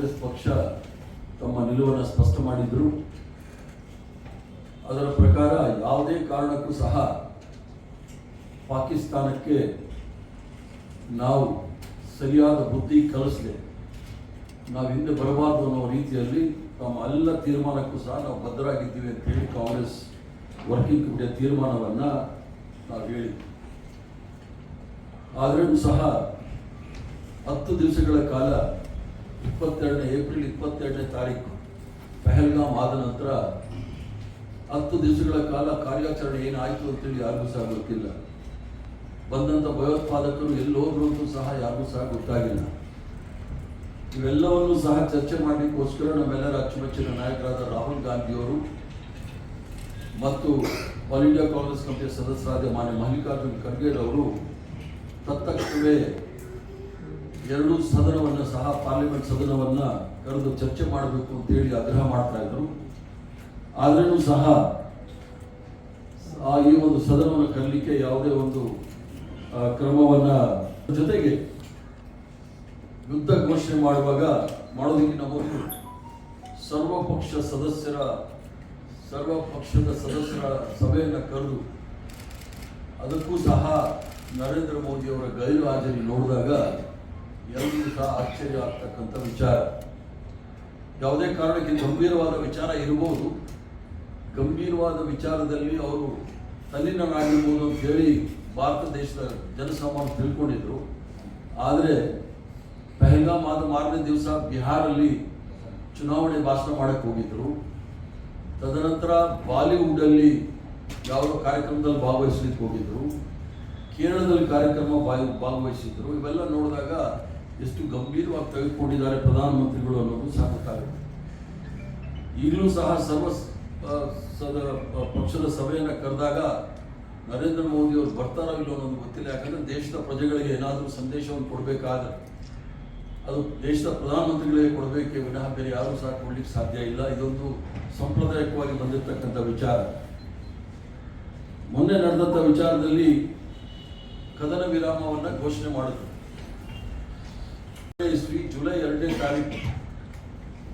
ಕಾಂಗ್ರೆಸ್ ಪಕ್ಷ ತಮ್ಮ ನಿಲುವನ್ನು ಸ್ಪಷ್ಟ ಮಾಡಿದ್ರು. ಅದರ ಪ್ರಕಾರ ಯಾವುದೇ ಕಾರಣಕ್ಕೂ ಸಹ ಪಾಕಿಸ್ತಾನಕ್ಕೆ ನಾವು ಸರಿಯಾದ ಬುದ್ಧಿ ಕಲಿಸದೆ. ನಾವು ಹಿಂದೆ ಬರಬಾರ್ದು ಅನ್ನೋ ರೀತಿಯಲ್ಲಿ ತಮ್ಮ ಎಲ್ಲ ತೀರ್ಮಾನಕ್ಕೂ ಸಹ ನಾವು ಬದ್ಧರಾಗಿದ್ದೀವಿ ಅಂತೇಳಿ ಕಾಂಗ್ರೆಸ್ ವರ್ಕಿಂಗ್ ಕಮಿಟಿಯ ತೀರ್ಮಾನವನ್ನು ನಾವು ಹೇಳಿದ್ವಿ. ಆದ್ರೂ ಸಹ ಹತ್ತು ದಿವಸಗಳ ಕಾಲ ಇಪ್ಪತ್ತೆರಡನೇ ಏಪ್ರಿಲ್ ಇಪ್ಪತ್ತೆರಡನೇ ತಾರೀಕು, ಪೆಹಲ್ಗಾಮ್ ಆದ ನಂತರ ಹತ್ತು ದಿವಸಗಳ ಕಾಲ ಕಾರ್ಯಾಚರಣೆ ಏನಾಯಿತು ಅಂತೇಳಿ ಯಾರಿಗೂ ಸಹ ಗೊತ್ತಿಲ್ಲ. ಬಂದಂಥ ಭಯೋತ್ಪಾದಕರು ಎಲ್ಲೋದ್ರು ಅಂತೂ ಸಹ ಯಾರಿಗೂ ಸಹ ಗೊತ್ತಾಗಿಲ್ಲ. ಇವೆಲ್ಲವನ್ನೂ ಸಹ ಚರ್ಚೆ ಮಾಡಲಿಕ್ಕೋಸ್ಕರ ನಮ್ಮೆಲ್ಲರ ಅಚ್ಚುಮೆಚ್ಚಿನ ನಾಯಕರಾದ ರಾಹುಲ್ ಗಾಂಧಿಯವರು ಮತ್ತು ಆಲ್ ಇಂಡಿಯಾ ಕಾಂಗ್ರೆಸ್ ಕಮಿಟಿಯ ಸದಸ್ಯರಾದ ಮಾನ್ಯ ಮಲ್ಲಿಕಾರ್ಜುನ್ ಖರ್ಗೆ ಅವರು ತತ್ತಕ್ಷಣವೇ ಎರಡೂ ಸದನವನ್ನು ಸಹ ಪಾರ್ಲಿಮೆಂಟ್ ಸದನವನ್ನು ಕರೆದು ಚರ್ಚೆ ಮಾಡಬೇಕು ಅಂತೇಳಿ ಆಗ್ರಹ ಮಾಡ್ತಾ ಇದ್ರು. ಆದ್ರೂ ಸಹ ಆ ಈ ಒಂದು ಸದನವನ್ನು ಕರಲಿಕ್ಕೆ ಯಾವುದೇ ಒಂದು ಕ್ರಮವನ್ನ ಜೊತೆಗೆ ಯುದ್ಧ ಘೋಷಣೆ ಮಾಡುವಾಗ ಮಾಡೋದಕ್ಕಿಂತ ಮೊದಲು ಸರ್ವಪಕ್ಷ ಸದಸ್ಯರ ಸರ್ವ ಪಕ್ಷದ ಸದಸ್ಯರ ಸಭೆಯನ್ನು ಕರೆದು ಅದಕ್ಕೂ ಸಹ ನರೇಂದ್ರ ಮೋದಿಯವರ ಗೈರು ಹಾಜರಿ ನೋಡಿದಾಗ ಎಲ್ಲರಿಗೂ ಸಹ ಆಶ್ಚರ್ಯ ಆಗ್ತಕ್ಕಂಥ ವಿಚಾರ. ಯಾವುದೇ ಕಾರಣಕ್ಕೆ ಗಂಭೀರವಾದ ವಿಚಾರ ಇರಬಹುದು. ಗಂಭೀರವಾದ ವಿಚಾರದಲ್ಲಿ ಅವರು ತಲ್ಲಿನಾಗಿರ್ಬೋದು ಅಂತ ಹೇಳಿ ಭಾರತ ದೇಶದ ಜನಸಾಮಾನ್ಯ ತಿಳ್ಕೊಂಡಿದ್ರು. ಆದರೆ ಪಹಲ್ಗಾಮ್ ಆದ ಮಾರನೇ ದಿವಸ ಬಿಹಾರಲ್ಲಿ ಚುನಾವಣೆ ಭಾಷಣ ಮಾಡಕ್ಕೆ ಹೋಗಿದ್ರು. ತದನಂತರ ಬಾಲಿವುಡಲ್ಲಿ ಯಾವುದೋ ಕಾರ್ಯಕ್ರಮದಲ್ಲಿ ಭಾಗವಹಿಸ್ಲಿಕ್ಕೆ ಹೋಗಿದ್ರು. ಕೇರಳದಲ್ಲಿ ಕಾರ್ಯಕ್ರಮ ಭಾಗ- ಭಾಗವಹಿಸಿದ್ರು. ಇವೆಲ್ಲ ನೋಡಿದಾಗ ಎಷ್ಟು ಗಂಭೀರವಾಗಿ ತೆಗೆದುಕೊಂಡಿದ್ದಾರೆ ಪ್ರಧಾನಮಂತ್ರಿಗಳು ಅನ್ನೋದು ಸಾಕುತ್ತಾರೆ ಈಗಲೂ ಸಹ ಸರ್ವ ಸದ ಪಕ್ಷದ ಸಭೆಯನ್ನು ಕರೆದಾಗ ನರೇಂದ್ರ ಮೋದಿ ಅವರು ಬರ್ತಾರೋ ಇಲ್ಲೋ ಅನ್ನೋದು ಗೊತ್ತಿಲ್ಲ. ಯಾಕಂದರೆ ದೇಶದ ಪ್ರಜೆಗಳಿಗೆ ಏನಾದರೂ ಸಂದೇಶವನ್ನು ಕೊಡಬೇಕಾದ ಅದು ದೇಶದ ಪ್ರಧಾನಮಂತ್ರಿಗಳಿಗೆ ಕೊಡಬೇಕೆ ವಿನಃ ಬೇರೆ ಯಾರೂ ಸಹ ಕೊಡ್ಲಿಕ್ಕೆ ಸಾಧ್ಯ ಇಲ್ಲ. ಇದೊಂದು ಸಾಂಪ್ರದಾಯಿಕವಾಗಿ ಬಂದಿರತಕ್ಕಂಥ ವಿಚಾರ. ಮೊನ್ನೆ ನಡೆದಂಥ ವಿಚಾರದಲ್ಲಿ ಕದನ ವಿರಾಮವನ್ನು ಘೋಷಣೆ ಮಾಡಿದ್ರು. ಇಸ್ವಿ ಜುಲೈ ಎರಡನೇ ತಾರೀಕು.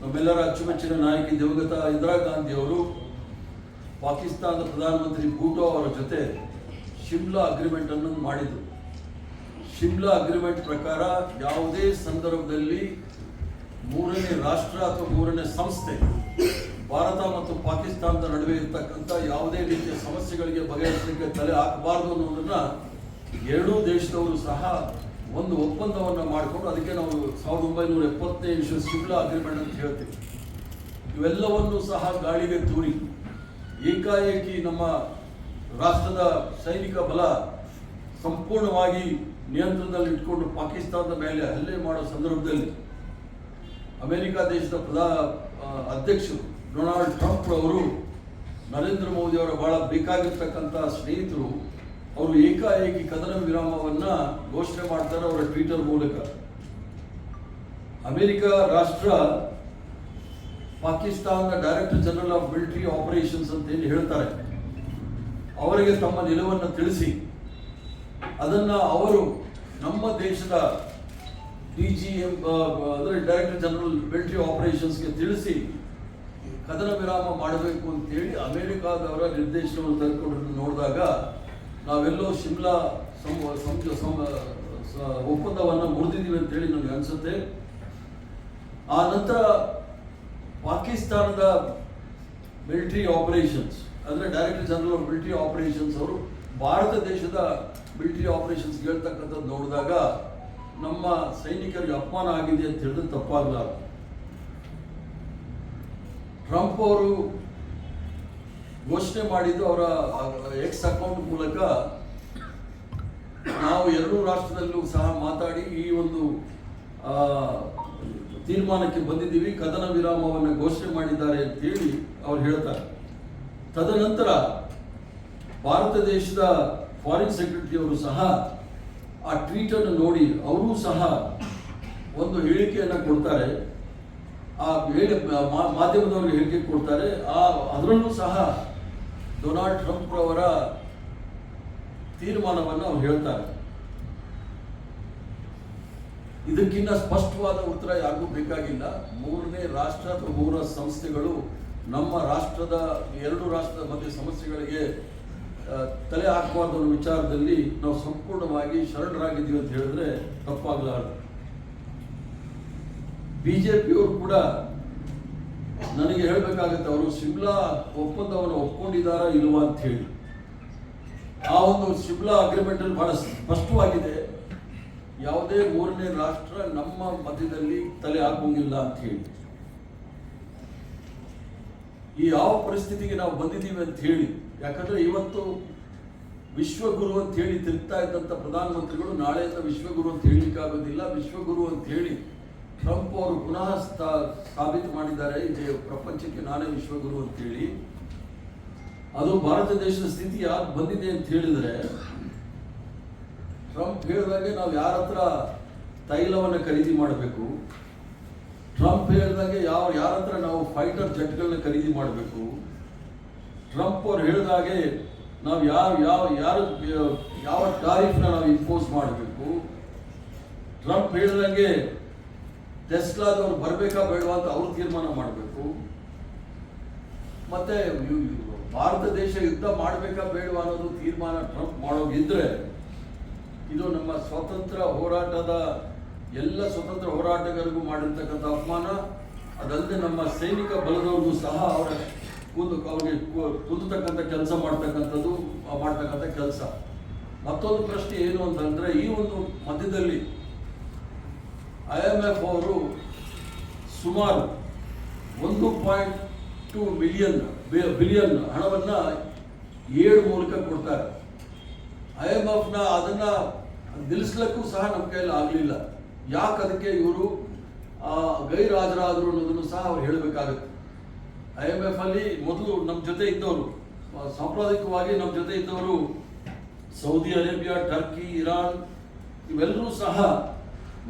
ನಮ್ಮೆಲ್ಲರ ಅಚ್ಚುಮೆಚ್ಚಿನ ನಾಯಕಿ ದಿವಂಗತ ಇಂದಿರಾ ಗಾಂಧಿ ಅವರು, ಪಾಕಿಸ್ತಾನದ ಪ್ರಧಾನಮಂತ್ರಿ ಭೂಟೋ ಅವರ ಜೊತೆ ಶಿಮ್ಲಾ ಅಗ್ರಿಮೆಂಟ್ ಅನ್ನು ಮಾಡಿದರು. ಶಿಮ್ಲಾ ಅಗ್ರಿಮೆಂಟ್ ಪ್ರಕಾರ ಯಾವುದೇ ಸಂದರ್ಭದಲ್ಲಿ ಮೂರನೇ ರಾಷ್ಟ್ರ ಅಥವಾ ಮೂರನೇ ಸಂಸ್ಥೆ ಭಾರತ ಮತ್ತು ಪಾಕಿಸ್ತಾನದ ನಡುವೆ ಇರತಕ್ಕಂಥ ಯಾವುದೇ ರೀತಿಯ ಸಮಸ್ಯೆಗಳಿಗೆ ಬಗೆಹರಿಸಲಿಕ್ಕೆ ತಲೆ ಹಾಕಬಾರದು ಅನ್ನೋದನ್ನ ಎರಡೂ ದೇಶದವರು ಸಹ ಒಂದು ಒಪ್ಪಂದವನ್ನು ಮಾಡಿಕೊಂಡು ಅದಕ್ಕೆ ನಾವು ಸಾವಿರದ ಒಂಬೈನೂರ ಎಪ್ಪತ್ತನೇ ಶಿಮ್ಲಾ ಅಗ್ರಿಮೆಂಟ್ ಅಂತ ಹೇಳ್ತೀವಿ. ಇವೆಲ್ಲವನ್ನು ಸಹ ಗಾಳಿಗೆ ತೂರಿ ಏಕಾಏಕಿ ನಮ್ಮ ರಾಷ್ಟ್ರದ ಸೈನಿಕ ಬಲ ಸಂಪೂರ್ಣವಾಗಿ ನಿಯಂತ್ರಣದಲ್ಲಿ ಇಟ್ಕೊಂಡು ಪಾಕಿಸ್ತಾನದ ಮೇಲೆ ಹಲ್ಲೆ ಮಾಡೋ ಸಂದರ್ಭದಲ್ಲಿ ಅಮೆರಿಕ ದೇಶದ ಪ್ರಧಾ ಅಧ್ಯಕ್ಷರು ಡೊನಾಲ್ಡ್ ಟ್ರಂಪ್ ಅವರು ನರೇಂದ್ರ ಮೋದಿ ಅವರ ಬಹಳ ಬೇಕಾಗಿರ್ತಕ್ಕಂಥ ಸ್ನೇಹಿತರು ಅವರು ಏಕಾಏಕಿ ಕದನ ವಿರಾಮವನ್ನ ಘೋಷಣೆ ಮಾಡ್ತಾರೆ ಅವರ ಟ್ವಿಟರ್ ಮೂಲಕ. ಅಮೆರಿಕ ರಾಷ್ಟ್ರ ಪಾಕಿಸ್ತಾನದ director general of military operations ಅಂತ ಹೇಳಿ ಹೇಳ್ತಾರೆ. ಅವರಿಗೆ ತಮ್ಮ ನಿಲುವನ್ನು ತಿಳಿಸಿ. ಅದನ್ನ ಅವರು ನಮ್ಮ ದೇಶದ ಡಿ ಜಿ ಎಂ ಅಂದರೆ ಡೈರೆಕ್ಟರ್ ಜನರಲ್ ಮಿಲಿಟರಿ ಆಪರೇಷನ್ಸ್ಗೆ ತಿಳಿಸಿ ಕದನ ವಿರಾಮ ಮಾಡಬೇಕು ಅಂತೇಳಿ ಅಮೆರಿಕಾದವರ ನಿರ್ದೇಶನವನ್ನು ತೆಗೆದುಕೊಂಡು ನೋಡಿದಾಗ ನಾವೆಲ್ಲೋ ಶಿಮ್ಲಾ ಒಪ್ಪಂದವನ್ನು ಮುರಿದಿದ್ದೀವಿ ಅಂತೇಳಿ ನನಗೆ ಅನಿಸುತ್ತೆ. ಆ ನಂತರ ಪಾಕಿಸ್ತಾನದ ಮಿಲಿಟರಿ ಆಪರೇಷನ್ಸ್, ಅಂದರೆ director general of military operations ಅವರು ಭಾರತ ದೇಶದ ಮಿಲಿಟರಿ ಆಪರೇಷನ್ಸ್ ಹೇಳ್ತಕ್ಕಂಥದ್ದು ನೋಡಿದಾಗ ನಮ್ಮ ಸೈನಿಕರಿಗೆ ಅಪಮಾನ ಆಗಿದೆ ಅಂತ ಹೇಳಿದ್ರೆ ತಪ್ಪಾಗಲಾರ ಟ್ರಂಪ್ ಅವರು ಘೋಷಣೆ ಮಾಡಿದ್ದು ಅವರ ಎಕ್ಸ್ ಅಕೌಂಟ್ ಮೂಲಕ ನಾವು ಎರಡೂ ರಾಷ್ಟ್ರದಲ್ಲೂ ಸಹ ಮಾತಾಡಿ ಈ ಒಂದು ತೀರ್ಮಾನಕ್ಕೆ ಬಂದಿದ್ದೀವಿ, ಕದನ ವಿರಾಮವನ್ನು ಘೋಷಣೆ ಮಾಡಿದ್ದಾರೆ ಅಂತೇಳಿ ಅವ್ರು ಹೇಳ್ತಾರೆ. ತದನಂತರ ಭಾರತ ದೇಶದ ಫಾರಿನ್ ಸೆಕ್ರೆಟರಿ ಅವರು ಸಹ ಆ ಟ್ವೀಟ್ ಅನ್ನು ನೋಡಿ ಅವರೂ ಸಹ ಒಂದು ಹೇಳಿಕೆಯನ್ನು ಕೊಡ್ತಾರೆ. ಆ ಹೇಳಿ ಮಾಧ್ಯಮದವರಿಗೆ ಹೇಳಿಕೆ ಕೊಡ್ತಾರೆ. ಆ, ಅದರಲ್ಲೂ ಸಹ ಡೊನಾಲ್ಡ್ ಟ್ರಂಪ್ ಅವರ ತೀರ್ಮಾನವನ್ನು ಅವ್ರು ಹೇಳ್ತಾರೆ. ಇದಕ್ಕಿಂತ ಸ್ಪಷ್ಟವಾದ ಉತ್ತರ ಯಾರಿಗೂ ಬೇಕಾಗಿಲ್ಲ. ಮೂರನೇ ರಾಷ್ಟ್ರ ಅಥವಾ ಮೂರ ಸಂಸ್ಥೆಗಳು ನಮ್ಮ ರಾಷ್ಟ್ರದ, ಎರಡು ರಾಷ್ಟ್ರದ ಮಧ್ಯೆ ಸಮಸ್ಯೆಗಳಿಗೆ ತಲೆ ಹಾಕಬಾರ್ದು ಅನ್ನೋ ವಿಚಾರದಲ್ಲಿ ನಾವು ಸಂಪೂರ್ಣವಾಗಿ ಶರಣರಾಗಿದ್ದೀವಿ ಅಂತ ಹೇಳಿದ್ರೆ ತಪ್ಪಾಗಲಾರದು. ಬಿಜೆಪಿಯವರು ಕೂಡ ನನಗೆ ಹೇಳಬೇಕಾಗುತ್ತೆ, ಅವರು ಸಿಮ್ಲಾ ಒಪ್ಪಂದವನ್ನು ಒಪ್ಕೊಂಡಿದ್ದಾರಾ ಇಲ್ವಾ ಅಂತ ಹೇಳಿ. ಆ ಒಂದು ಸಿಮ್ಲಾ ಅಗ್ರಿಮೆಂಟ್ ಅಲ್ಲಿ ಬಹಳ ಸ್ಪಷ್ಟವಾಗಿದೆ. ಯಾವುದೇ ಮೂರನೇ ರಾಷ್ಟ್ರ ನಮ್ಮ ಮಧ್ಯದಲ್ಲಿ ತಲೆ ಹಾಕುವಂಗಿಲ್ಲ ಅಂತ ಹೇಳಿ. ಈ ಯಾವ ಪರಿಸ್ಥಿತಿಗೆ ನಾವು ಬಂದಿದ್ದೀವಿ ಅಂತ ಹೇಳಿ, ಯಾಕಂದ್ರೆ ಇವತ್ತು ವಿಶ್ವಗುರು ಅಂತ ಹೇಳಿ ತಿರುಗ್ತಾ ಇದ್ದಂಥ ಪ್ರಧಾನಮಂತ್ರಿಗಳು ನಾಳೆಯಿಂದ ವಿಶ್ವಗುರು ಅಂತ ಹೇಳಲಿಕ್ಕಾಗೋದಿಲ್ಲ. ವಿಶ್ವಗುರು ಅಂತ ಹೇಳಿ ಟ್ರಂಪ್ ಅವರು ಪುನಃ ಸ್ಥಾ- ಸಾಬೀತು ಮಾಡಿದ್ದಾರೆ. ಇದೆ ಪ್ರಪಂಚಕ್ಕೆ ನಾನೇ ವಿಶ್ವಗುರು ಅಂತ ಹೇಳಿ ಅದು ಭಾರತ ದೇಶದ ಸ್ಥಿತಿ ಯಾಕೆ ಬಂದಿದೆ ಅಂತ ಹೇಳಿದ್ರೆ, ಟ್ರಂಪ್ ಹೇಳಿದಾಗೆ ನಾವು ಯಾರ ಹತ್ರ ತೈಲವನ್ನು ಖರೀದಿ ಮಾಡಬೇಕು? ಟ್ರಂಪ್ ಹೇಳಿದಾಗೆ ಯಾವ, ಯಾರ ಹತ್ರ ನಾವು ಫೈಟರ್ ಜೆಟ್ಗಳನ್ನ ಖರೀದಿ ಮಾಡಬೇಕು? ಟ್ರಂಪ್ ಅವ್ರು ಹೇಳಿದಾಗೆ ನಾವು ಯಾವ ಯಾವ, ಯಾರು, ಯಾವ ಟಾರಿಫ್ನ ನಾವು ಇಂಪೋಸ್ ಮಾಡಬೇಕು? ಟ್ರಂಪ್ ಹೇಳಿದಂಗೆ ಟೆಸ್ಲಾದವ್ರು ಬರಬೇಕಾ ಬೇಡವಾ ಅಂತ ಅವ್ರು ತೀರ್ಮಾನ ಮಾಡಬೇಕು. ಮತ್ತೆ ಭಾರತ ದೇಶ ಯುದ್ಧ ಮಾಡಬೇಕಾ ಬೇಡವಾ ಅನ್ನೋದು ತೀರ್ಮಾನ ಟ್ರಂಪ್ ಮಾಡೋಗಿದ್ರೆ ಇದು ನಮ್ಮ ಸ್ವತಂತ್ರ ಹೋರಾಟದ, ಎಲ್ಲ ಸ್ವತಂತ್ರ ಹೋರಾಟಗಾರರಿಗೂ ಮಾಡಿರ್ತಕ್ಕಂಥ ಅಪಮಾನ. ಅದಲ್ಲದೆ ನಮ್ಮ ಸೈನಿಕ ಬಲದವ್ರಿಗೂ ಸಹ ಅವರ ಕುಂದು ಅವ್ರಿಗೆ ಕುಂದತಕ್ಕಂಥ ಕೆಲಸ ಮಾಡ್ತಕ್ಕಂಥದ್ದು, ಮಾಡ್ತಕ್ಕಂಥ ಕೆಲಸ. ಮತ್ತೊಂದು ಪ್ರಶ್ನೆ ಏನು ಅಂತಂದ್ರೆ ಈ ಒಂದು ಮಧ್ಯದಲ್ಲಿ ಐ ಎಂ ಎಫ್ ಅವರು ಸುಮಾರು ಒಂದು ಪಾಯಿಂಟ್ ಟು ಮಿಲಿಯನ್ ಬಿಲಿಯನ್ ಹಣವನ್ನು ಏಳು ಮೂಲಕ ಕೊಡ್ತಾರೆ. ಐ ಎಂ ಎಫ್ನ ಅದನ್ನು ನಿಲ್ಲಿಸ್ಲಿಕ್ಕೂ ಸಹ ನಮ್ಮ ಕೈಯಲ್ಲಿ ಆಗಲಿಲ್ಲ. ಯಾಕೆ ಅದಕ್ಕೆ ಇವರು ಗೈರಾಜರಾದರು ಅನ್ನೋದನ್ನು ಸಹ ಅವ್ರು ಹೇಳಬೇಕಾಗುತ್ತೆ. ಐ ಎಂ ಎಫ್ ಅಲ್ಲಿ ಮೊದಲು ನಮ್ಮ ಜೊತೆ ಇದ್ದವರು ಸಾಂಪ್ರದಾಯಿಕವಾಗಿ ನಮ್ಮ ಜೊತೆ ಇದ್ದವರು ಸೌದಿ ಅರೇಬಿಯಾ, ಟರ್ಕಿ, ಇರಾನ್, ಇವೆಲ್ಲರೂ ಸಹ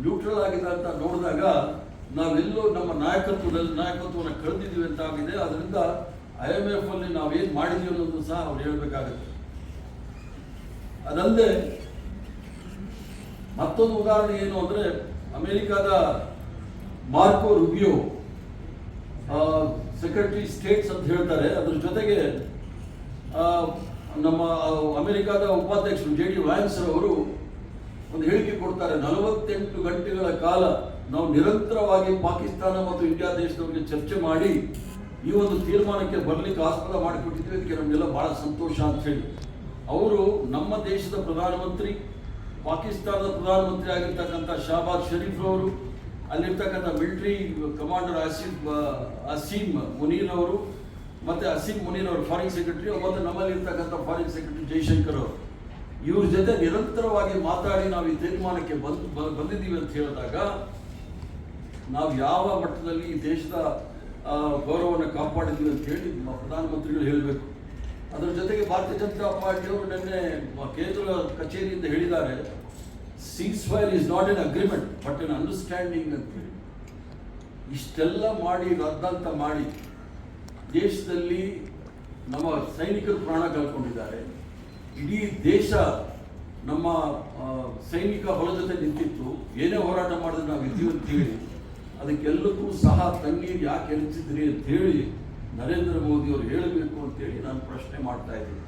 ನ್ಯೂಟ್ರಲ್ ಆಗಿದೆ ಅಂತ ನೋಡಿದಾಗ ನಾವೆಲ್ಲೋ ನಮ್ಮ ನಾಯಕತ್ವದಲ್ಲಿ, ನಾಯಕತ್ವವನ್ನು ಕಳೆದಿದ್ದೀವಿ ಅಂತ ಆಗಿದೆ. ಅದರಿಂದ ಐ ಎಂ ಎಫ್ ಅಲ್ಲಿ ನಾವೇನು ಮಾಡಿದ್ದೀವಿ ಅನ್ನೋದು ಸಹ ಅವ್ರು ಹೇಳಬೇಕಾಗುತ್ತೆ. ಅದಲ್ಲದೆ ಮತ್ತೊಂದು ಉದಾಹರಣೆ ಏನು ಅಂದರೆ ಅಮೆರಿಕದ ಮಾರ್ಕೋ ರುಬಿಯೋ ಸೆಕ್ರೆಟರಿ ಸ್ಟೇಟ್ಸ್ ಅಂತ ಹೇಳ್ತಾರೆ. ಅದ್ರ ಜೊತೆಗೆ ನಮ್ಮ ಅಮೆರಿಕಾದ ಉಪಾಧ್ಯಕ್ಷರು ಜೆ ಡಿ ವ್ಯಾನ್ಸರ್ ಅವರು ಒಂದು ಹೇಳಿಕೆ ಕೊಡ್ತಾರೆ, ನಲವತ್ತೆಂಟು ಗಂಟೆಗಳ ಕಾಲ ನಾವು ನಿರಂತರವಾಗಿ ಪಾಕಿಸ್ತಾನ ಮತ್ತು ಇಂಡಿಯಾ ದೇಶದವರಿಗೆ ಚರ್ಚೆ ಮಾಡಿ ಈ ಒಂದು ತೀರ್ಮಾನಕ್ಕೆ ಬರಲಿಕ್ಕೆ ಆಸ್ಪದ ಮಾಡಿಕೊಟ್ಟಿದ್ರೆ ಅದಕ್ಕೆ ನಮಗೆಲ್ಲ ಬಹಳ ಸಂತೋಷ ಅಂತ ಹೇಳಿ. ಅವರು ನಮ್ಮ ದೇಶದ ಪ್ರಧಾನಮಂತ್ರಿ, ಪಾಕಿಸ್ತಾನದ ಪ್ರಧಾನಮಂತ್ರಿ ಆಗಿರ್ತಕ್ಕಂಥ ಶಹಬಾದ್ ಶರೀಫ್ ಅವರು, ಅಲ್ಲಿರ್ತಕ್ಕಂಥ ಮಿಲಿಟರಿ ಕಮಾಂಡರ್ ಅಸೀಮ್ ಅಸೀಮ್ ಮುನೀರ್ ಅವರು, ಮತ್ತು ಅಸೀಮ್ ಮುನೀರ್ ಅವರು, ಫಾರಿನ್ ಸೆಕ್ರೆಟರಿ ಮತ್ತು ನಮ್ಮಲ್ಲಿರ್ತಕ್ಕಂಥ ಫಾರಿನ್ ಸೆಕ್ರೆಟರಿ ಜೈಶಂಕರ್ ಅವರು. ಇವ್ರ ಜೊತೆ ನಿರಂತರವಾಗಿ ಮಾತಾಡಿ ನಾವು ಈ ತೀರ್ಮಾನಕ್ಕೆ ಬಂದ್ ಬಂದಿದ್ದೀವಿ ಅಂತ ಹೇಳಿದಾಗ, ನಾವು ಯಾವ ಮಟ್ಟದಲ್ಲಿ ಈ ದೇಶದ ಗೌರವವನ್ನು ಕಾಪಾಡಿದ್ದೀವಿ ಅಂತ ಹೇಳಿ ನಮ್ಮ ಪ್ರಧಾನಮಂತ್ರಿಗಳು ಹೇಳಬೇಕು. ಅದರ ಜೊತೆಗೆ ಭಾರತೀಯ ಜನತಾ ಪಾರ್ಟಿಯವರು ನಿನ್ನೆ ಕೇಂದ್ರ ಕಚೇರಿಯಿಂದ ಹೇಳಿದ್ದಾರೆ ceasefire is not an agreement but an understanding ಅಂತ ಹೇಳಿ. ಇಷ್ಟೆಲ್ಲ ಮಾಡಿ ರದ್ದಂತ ಮಾಡಿ, ದೇಶದಲ್ಲಿ ನಮ್ಮ ಸೈನಿಕರು ಪ್ರಾಣ ಕಳ್ಕೊಂಡಿದ್ದಾರೆ. ಇಡೀ ದೇಶ ನಮ್ಮ ಸೈನಿಕ ಹೊಲ ಜೊತೆ ನಿಂತಿತ್ತು. ಏನೇ ಹೋರಾಟ ಮಾಡಿದ್ರೆ ನಾವು ಇದ್ದೀವಿ ಅಂತ ಹೇಳಿ, ಅದಕ್ಕೆಲ್ಲಕ್ಕೂ ಸಹ ತಣ್ಣೀರು ಯಾಕೆ ಎಣಿಸಿದ್ರಿ ಅಂತ ಹೇಳಿ ನರೇಂದ್ರ ಮೋದಿ ಅವರು ಹೇಳಬೇಕು ಅಂತೇಳಿ ನಾನು ಪ್ರಶ್ನೆ ಮಾಡ್ತಾ ಇದ್ದೀನಿ.